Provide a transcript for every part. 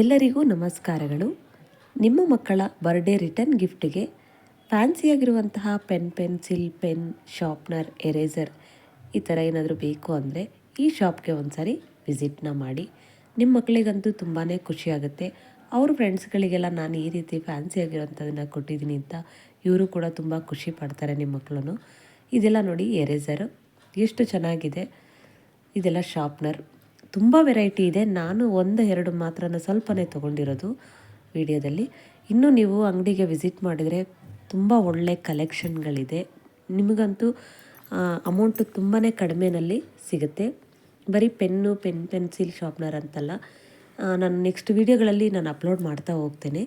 ಎಲ್ಲರಿಗೂ ನಮಸ್ಕಾರಗಳು. ನಿಮ್ಮ ಮಕ್ಕಳ ಬರ್ಡೇ ರಿಟರ್ನ್ ಗಿಫ್ಟ್ಗೆ ಫ್ಯಾನ್ಸಿಯಾಗಿರುವಂತಹ pen pencil pen sharpener eraser ಈ ಥರ ಏನಾದರೂ ಬೇಕು ಅಂದರೆ ಈ ಶಾಪ್ಗೆ ಒಂದ್ಸರಿ ವಿಸಿಟ್ನ ಮಾಡಿ. ನಿಮ್ಮ ಮಕ್ಕಳಿಗಂತೂ ತುಂಬಾ ಖುಷಿಯಾಗುತ್ತೆ ಅವ್ರ ಫ್ರೆಂಡ್ಸ್ಗಳಿಗೆಲ್ಲ ನಾನು ಈ ರೀತಿ ಫ್ಯಾನ್ಸಿಯಾಗಿರೋಂಥದ್ದನ್ನು ಕೊಟ್ಟಿದ್ದೀನಿ ಅಂತ ಇವರು ಕೂಡ ತುಂಬ ಖುಷಿ ಪಡ್ತಾರೆ ನಿಮ್ಮ ಮಕ್ಕಳು ಇದೆಲ್ಲ ನೋಡಿ ಎರೇಸರು ಎಷ್ಟು ಚೆನ್ನಾಗಿದೆ. ಇದೆಲ್ಲ ಶಾರ್ಪ್ನರ್ ತುಂಬ ವೆರೈಟಿ ಇದೆ. ನಾನು ಒಂದು, ಎರಡು ಮಾತ್ರನ ಸ್ವಲ್ಪನೇ ತೊಗೊಂಡಿರೋದು ವಿಡಿಯೋದಲ್ಲಿ. ಇನ್ನೂ ನೀವು ಅಂಗಡಿಗೆ ವಿಸಿಟ್ ಮಾಡಿದರೆ ತುಂಬ ಒಳ್ಳೆ ಕಲೆಕ್ಷನ್ಗಳಿದೆ. ನಿಮಗಂತೂ ಅಮೌಂಟು ತುಂಬಾ ಕಡಿಮೆನಲ್ಲಿ ಸಿಗುತ್ತೆ. ಬರೀ ಪೆನ್ನು, ಪೆನ್, ಪೆನ್ಸಿಲ್ ಶಾರ್ಪ್ನರ್ ಅಂತಲ್ಲ ನಾನು ನೆಕ್ಸ್ಟ್ ವೀಡಿಯೋಗಳಲ್ಲಿ ನಾನು ಅಪ್ಲೋಡ್ ಮಾಡ್ತಾ ಹೋಗ್ತೇನೆ.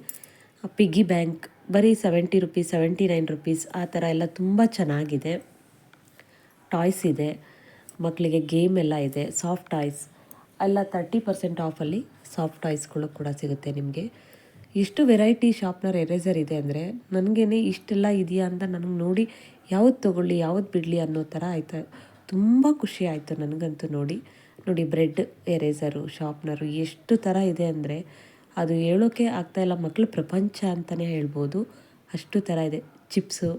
ಪಿಗ್ಗಿ ಬ್ಯಾಂಕ್, ಬರೀ seventy rupees, seventy nine rupees, ಆ ಥರ ಎಲ್ಲ ತುಂಬ ಚೆನ್ನಾಗಿದೆ. ಟಾಯ್ಸ್ ಇದೆ. ಮಕ್ಕಳಿಗೆ ಗೇಮ್ ಎಲ್ಲ ಇದೆ. Soft toys. ಎಲ್ಲ ತರ್ಟಿ ಪರ್ಸೆಂಟ್ ಆಫಲ್ಲಿ ಸಾಫ್ಟ್ ಟಾಯ್ಸ್ಗಳು ಕೂಡ ಸಿಗುತ್ತೆ ನಿಮಗೆ. ಎಷ್ಟು ವೆರೈಟಿ ಶಾರ್ಪ್ನರ್ ಎರೇಸರ್ ಇದೆ ಅಂದರೆ ನನಗೇನೆ ಇಷ್ಟೆಲ್ಲ ಇದೆಯಾ ಅಂತ ನನಗೆ ನೋಡಿ ಯಾವ್ದು ತೊಗೊಳ್ಳಿ, ಯಾವ್ದು ಬಿಡಲಿ ಅನ್ನೋ ಥರ ಆಯಿತು. ತುಂಬ ಖುಷಿ ಆಯಿತು ನನಗಂತೂ ನೋಡಿ. ನೋಡಿ ಬ್ರೆಡ್ ಎರೇಸರು ಶಾರ್ಪ್ನರು ಎಷ್ಟು ಥರ ಇದೆ ಅಂದರೆ ಅದು ಹೇಳೋಕ್ಕೆ ಆಗ್ತಾಯಿಲ್ಲ ಮಕ್ಕಳ ಪ್ರಪಂಚ ಅಂತಲೇ ಹೇಳ್ಬೋದು. ಅಷ್ಟು ಥರ ಇದೆ. ಚಿಪ್ಸು,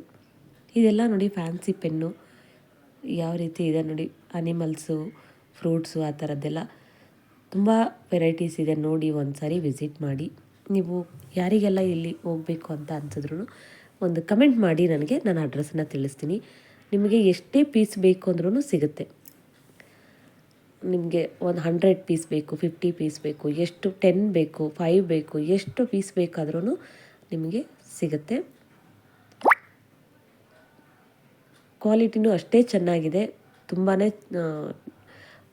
ಇದೆಲ್ಲ ನೋಡಿ ಫ್ಯಾನ್ಸಿ ಪೆನ್ನು ಯಾವ ರೀತಿ ಇದೆ ನೋಡಿ ಅನಿಮಲ್ಸು ಫ್ರೂಟ್ಸು ಆ ಥರದ್ದೆಲ್ಲ. ತುಂಬ ವೆರೈಟೀಸ್ ಇದೆ ನೋಡಿ ಒಂದು ಸಾರಿ ವಿಸಿಟ್ ಮಾಡಿ. ನೀವು ಯಾರಿಗೆಲ್ಲ ಇಲ್ಲಿ ಹೋಗಬೇಕು ಅಂತ ಅನ್ಸಿದ್ರು ಒಂದು ಕಮೆಂಟ್ ಮಾಡಿ ನನಗೆ, ನಾನು ಅಡ್ರೆಸ್ಸನ್ನು ತಿಳಿಸ್ತೀನಿ. ನಿಮಗೆ ಎಷ್ಟೇ ಪೀಸ್ ಬೇಕು ಅಂದ್ರೂ ಸಿಗುತ್ತೆ. ನಿಮಗೆ ಒಂದು ಹಂಡ್ರೆಡ್ ಪೀಸ್ ಬೇಕು ಫಿಫ್ಟಿ ಪೀಸ್ ಬೇಕು, ಎಷ್ಟು ಟೆನ್ ಬೇಕು ಫೈವ್ ಬೇಕು, ಎಷ್ಟು ಪೀಸ್ ಬೇಕಾದ್ರೂ ನಿಮಗೆ ಸಿಗುತ್ತೆ. ಕ್ವಾಲಿಟಿನೂ ಅಷ್ಟೇ ಚೆನ್ನಾಗಿದೆ. ತುಂಬಾ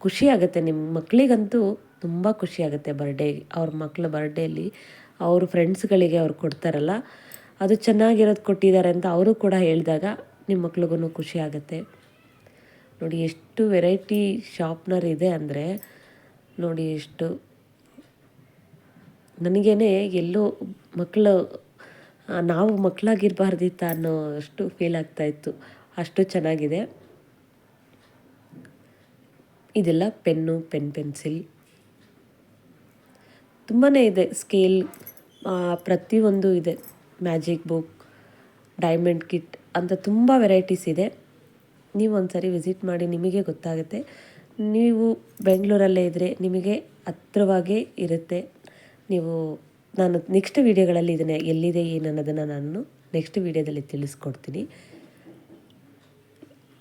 ಖುಷಿ ಆಗುತ್ತೆ. ನಿಮ್ಮ ಮಕ್ಕಳಿಗಂತೂ ತುಂಬ ಖುಷಿಯಾಗುತ್ತೆ ಬರ್ಡೇ ಅವ್ರ ಮಕ್ಕಳ ಬರ್ಡೇಲಿ ಅವ್ರ ಫ್ರೆಂಡ್ಸ್ಗಳಿಗೆ ಅವ್ರು ಕೊಡ್ತಾರಲ್ಲ, ಅದು ಚೆನ್ನಾಗಿರೋದು ಕೊಟ್ಟಿದ್ದಾರೆ ಅಂತ ಅವರು ಕೂಡ ಹೇಳಿದಾಗ ನಿಮ್ಮ ಮಕ್ಳಿಗೂ ಖುಷಿ ಆಗುತ್ತೆ. ನೋಡಿ ಎಷ್ಟು ವೆರೈಟಿ ಶಾಪ್ನರ್ ಇದೆ ಅಂದರೆ, ನೋಡಿ ಎಷ್ಟು, ನನಗೇನೆ ಎಲ್ಲೋ ಮಕ್ಕಳು ನಾವು ಮಕ್ಕಳಾಗಿರಬಾರ್ದಿತ್ತ ಅನ್ನೋ ಅಷ್ಟು ಫೀಲ್ ಆಗ್ತಾಯಿತ್ತು ಅಷ್ಟು ಚೆನ್ನಾಗಿದೆ. ಇದೆಲ್ಲ ಪೆನ್ನು, ಪೆನ್, ಪೆನ್ಸಿಲ್. ತುಂಬಾ ಇದೆ ಸ್ಕೇಲ್ ಪ್ರತಿಯೊಂದು ಇದೆ. ಮ್ಯಾಜಿಕ್ ಬುಕ್, ಡೈಮಂಡ್ ಕಿಟ್, ಅಂತ ತುಂಬ ವೆರೈಟೀಸ್ ಇದೆ. ನೀವು ಒಂದ್ಸರಿ ವಿಸಿಟ್ ಮಾಡಿ ನಿಮಗೆ ಗೊತ್ತಾಗುತ್ತೆ. ನೀವು ಬೆಂಗಳೂರಲ್ಲೇ ಇದ್ದರೆ ನಿಮಗೆ ಹತ್ರವಾಗೇ ಇರುತ್ತೆ. ನೀವು, ನಾನು ನೆಕ್ಸ್ಟ್ ವೀಡಿಯೋಗಳಲ್ಲಿ ಇದನ್ನು, ಎಲ್ಲಿದೆ ಏನು ಅನ್ನೋದನ್ನು ನಾನು ನೆಕ್ಸ್ಟ್ ವೀಡಿಯೋದಲ್ಲಿ ತಿಳಿಸ್ಕೊಡ್ತೀನಿ.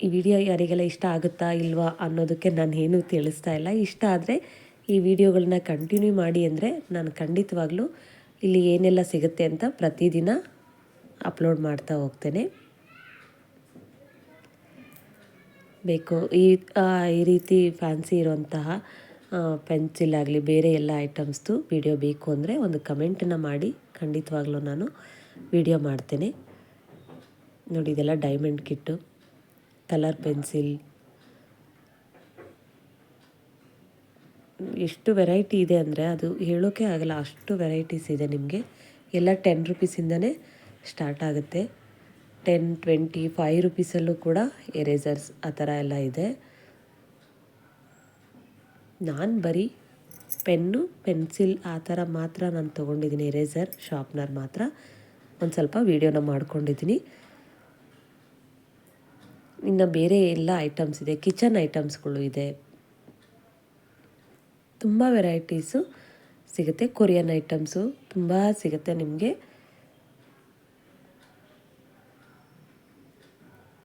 ಈ ವಿಡಿಯೋ ಯಾರಿಗೆಲ್ಲ ಇಷ್ಟ ಆಗುತ್ತಾ ಇಲ್ವಾ ಅನ್ನೋದಕ್ಕೆ ನಾನು ಏನೂ ತಿಳಿಸ್ತಾ ಇಲ್ಲ. ಇಷ್ಟ ಆದರೆ ಈ ವಿಡಿಯೋಗಳನ್ನ ಕಂಟಿನ್ಯೂ ಮಾಡಿ ಅಂದರೆ ನಾನು ಖಂಡಿತವಾಗ್ಲೂ ಇಲ್ಲಿ ಏನೆಲ್ಲ ಸಿಗುತ್ತೆ ಅಂತ ಪ್ರತಿದಿನ ಅಪ್ಲೋಡ್ ಮಾಡ್ತಾ ಹೋಗ್ತೇನೆ. ಬೇಕು, ಈ ಈ ರೀತಿ ಫ್ಯಾನ್ಸಿ ಇರುವಂತಹ ಪೆನ್ಸಿಲ್ ಆಗಲಿ ಬೇರೆ ಎಲ್ಲ ಐಟಮ್ಸ್ದು ವಿಡಿಯೋ ಬೇಕು ಅಂದರೆ ಒಂದು ಕಮೆಂಟನ್ನು ಮಾಡಿ ಖಂಡಿತವಾಗ್ಲೂ ನಾನು ವಿಡಿಯೋ ಮಾಡ್ತೇನೆ. ನೋಡಿ, ಇದೆಲ್ಲ ಡೈಮಂಡ್ ಕಿಟ್ಟು ಕಲರ್ ಪೆನ್ಸಿಲ್ ಎಷ್ಟು ವೆರೈಟಿ ಇದೆ ಅಂದರೆ ಅದು ಹೇಳೋಕ್ಕೆ ಆಗಲ್ಲ, ಅಷ್ಟು ವೆರೈಟೀಸ್ ಇದೆ ನಿಮಗೆ. ಎಲ್ಲ ಟೆನ್ ರುಪೀಸಿಂದನೇ ಸ್ಟಾರ್ಟ್ ಆಗುತ್ತೆ. ಟೆನ್ ಟ್ವೆಂಟಿ ಫೈವ್ ರುಪೀಸಲ್ಲೂ ಕೂಡ ಎರೇಸರ್ಸ್ ಆ ಥರ ಎಲ್ಲ ಇದೆ. ನಾನು ಬರೀ ಪೆನ್ನು ಪೆನ್ಸಿಲ್ ಆ ಥರ ಮಾತ್ರ ನಾನು ತೊಗೊಂಡಿದ್ದೀನಿ ಎರೇಸರ್ ಶಾರ್ಪ್ನರ್ ಮಾತ್ರ. ಒಂದು ಸ್ವಲ್ಪ ವೀಡಿಯೋನ ಮಾಡ್ಕೊಂಡಿದ್ದೀನಿ. ಇನ್ನು ಬೇರೆ ಎಲ್ಲ ಐಟಮ್ಸ್ ಇದೆ ಕಿಚನ್ ಐಟಮ್ಸ್ಗಳು ಇದೆ. ತುಂಬ ವೆರೈಟೀಸು ಸಿಗುತ್ತೆ. ಕೊರಿಯನ್ ಐಟಮ್ಸು ತುಂಬ ಸಿಗುತ್ತೆ ನಿಮಗೆ.